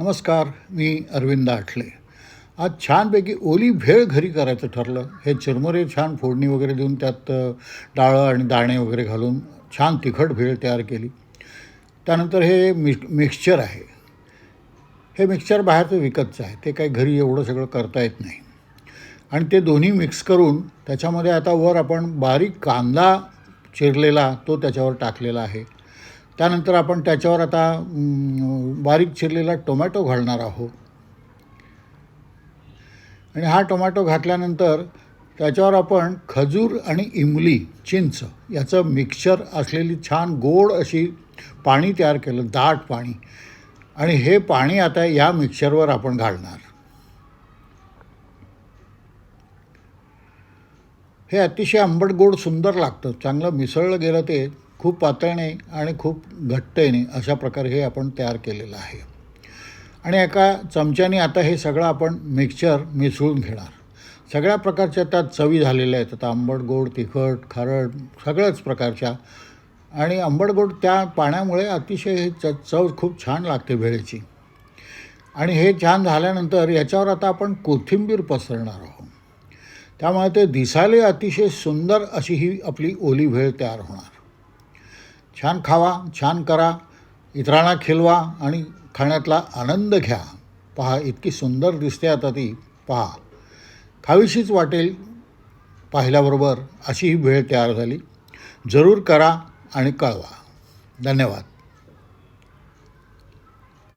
नमस्कार मी अरविंद आठले. आज छानपैकी ओली भेळ घरी करायचं ठरलं. हे चिरमुरे छान फोडणी वगैरे देऊन त्यात डाळं आणि दाणे वगैरे घालून छान तिखट भेळ तयार केली. त्यानंतर हे मिक् मिक्सचर आहे. हे मिक्सचर बाहेरचं विकतचं आहे. ते काही घरी एवढं सगळं करता येत नाही. आणि ते दोन्ही मिक्स करून त्याच्यामध्ये आता वर आपण बारीक कांदा चिरलेला तो त्याच्यावर टाकलेला आहे. त्यानंतर आपण त्याच्यावर आता बारीक चिरलेला टोमॅटो घालणार आहोत. आणि हा टोमॅटो घातल्यानंतर त्याच्यावर आपण खजूर आणि इमली चिंच याचं मिक्सचर असलेली छान गोड अशी पाणी तयार केलं दाट पाणी. आणि हे पाणी आता या मिक्सरवर आपण घालणार. हे अतिशय आंबट गोड सुंदर लागतं. चांगलं मिसळलं गेलं ते खूप पातळणे आणि खूप घट्ट येणे अशा प्रकारे हे आपण तयार केलेलं आहे. आणि एका चमच्याने आता हे सगळं आपण मिक्सचर मिसळून घेणार. सगळ्या प्रकारच्या त्यात चवी झालेल्या आहेत. आता आंबट गोड तिखट खारट सगळ्याच प्रकारच्या. आणि आंबट गोड त्या पाण्यामुळे अतिशय हे च चव खूप छान लागते भेळेची. आणि हे छान झाल्यानंतर याच्यावर आता आपण कोथिंबीर पसरणार आहोत. त्यामुळे ते दिसायला अतिशय सुंदर अशी ही आपली ओली भेळ तयार होणार. छान खावा छान करा इतरांना खिलवा आणि खाण्यातला आनंद घ्या. पहा इतकी सुंदर दिसते आता ती. पहा खावीशीच वाटेल पाहिल्याबरोबर अशी ही वेळ तयार झाली. जरूर करा आणि कळवा. धन्यवाद.